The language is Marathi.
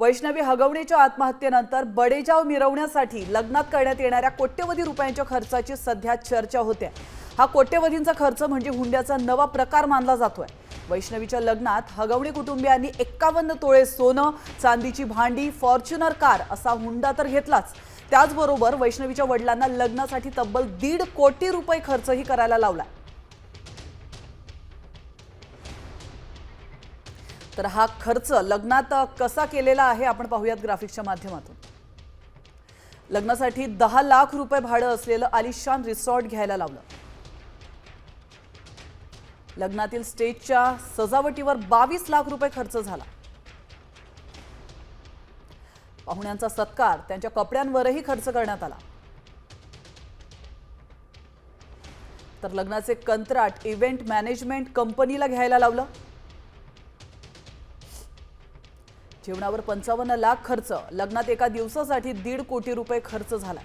वैष्णवी हगवणीच्या आत्महत्येनंतर बडेजाव मिरवण्यासाठी लग्नात करण्यात येणाऱ्या कोट्यवधी रुपयांच्या खर्चाची सध्या चर्चा होते. हा कोट्यवधींचा खर्च म्हणजे हुंड्याचा नवा प्रकार मानला जातोय. वैष्णवीच्या लग्नात हगवणी कुटुंबियांनी एक्कावन्न तोळे सोनं चांदीची भांडी फॉर्च्युनर कार असा हुंडा तर घेतलाच. त्याचबरोबर वैष्णवीच्या वडिलांना लग्नासाठी तब्बल दीड कोटी रुपये खर्चही करायला लावला तर हा खर्च लग्नात कसा केलेला आहे आपण पाहूयात ग्राफिक्सच्या माध्यमातून. लग्नासाठी दहा लाख रुपये भाडं असलेलं आलिशान रिसॉर्ट घ्यायला लावलं. लग्नातील स्टेजच्या सजावटीवर बावीस लाख रुपये खर्च झाला. पाहुण्यांचा सत्कार त्यांच्या कपड्यांवरही खर्च करण्यात आला. तर लग्नाचे कंत्राट इव्हेंट मॅनेजमेंट कंपनीला घ्यायला लावलं. जेवणावर पंचावन्न लाख खर्च. लग्नात एका दिवसासाठी दीड कोटी रुपये खर्च झाला